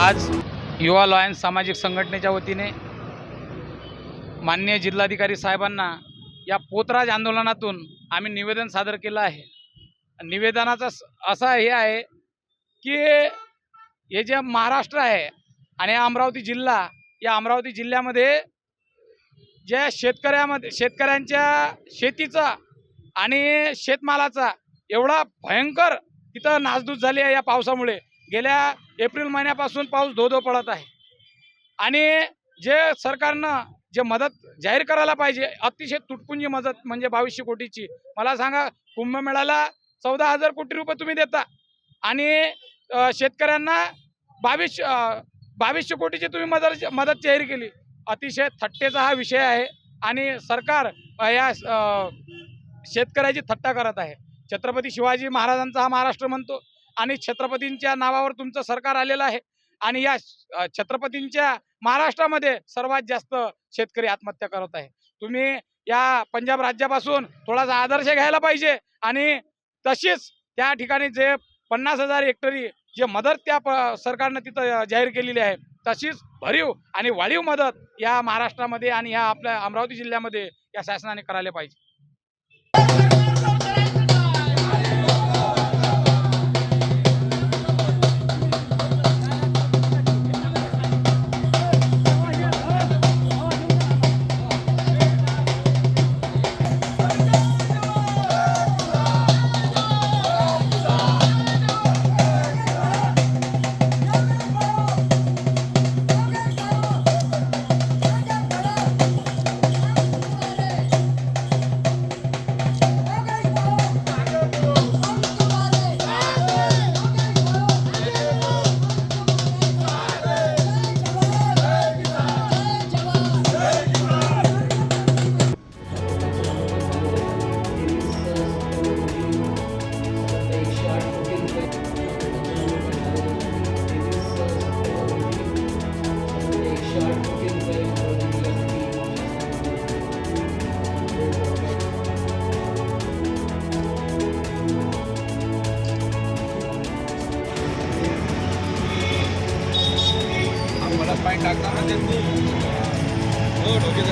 आज युवा लॉयन्स सामाजिक संघटनेच्या वतीने माननीय जिल्हाधिकारी साहेबांना या पोतराज आंदोलनातून आम्ही निवेदन सादर केलं आहे. निवेदनाचा असा हे आहे की हे जे महाराष्ट्र आहे आणि अमरावती जिल्हा या अमरावती जिल्ह्यामध्ये ज्या शेतकऱ्यामध्ये शेतकऱ्यांच्या शेतीचा आणि शेतमालाचा एवढा भयंकर तिथं नासधूस झाली आहे या पावसामुळे. गेल्या एप्रिल महिन्यापासून पाऊस धो धो पडत आहे. आणि जे सरकारनं जे मदत जाहीर करायला पाहिजे अतिशय तुटपुंजी मदत म्हणजे बावीसशे कोटीची. मला सांगा कुंभमेळ्याला चौदा हजार कोटी रुपये तुम्ही देता आणि शेतकऱ्यांना बावीस बावीसशे कोटीची तुम्ही मदत मदत जाहीर केली. अतिशय थट्टेचा हा विषय आहे आणि सरकार या शेतकऱ्याची थट्टा करत आहे. छत्रपती शिवाजी महाराजांचा हा महाराष्ट्र म्हणतो. आणि छत्रपतींच्या नावावर तुमचं सरकार आलेलं आहे. आणि या छत्रपतींच्या महाराष्ट्रामध्ये सर्वात जास्त शेतकरी आत्महत्या करत आहे. तुम्ही या पंजाब राज्यापासून थोडासा आदर्श घ्यायला पाहिजे आणि तशीच त्या ठिकाणी जे पन्नास हजार हेक्टरी जे मदत त्या सरकारनं तिथं जाहीर केलेली आहे तशीच भरीव आणि वाढीव मदत या महाराष्ट्रामध्ये आणि ह्या आपल्या अमरावती जिल्ह्यामध्ये या शासनाने करायला पाहिजे. पाय टाकताना त्यांनी हो डोके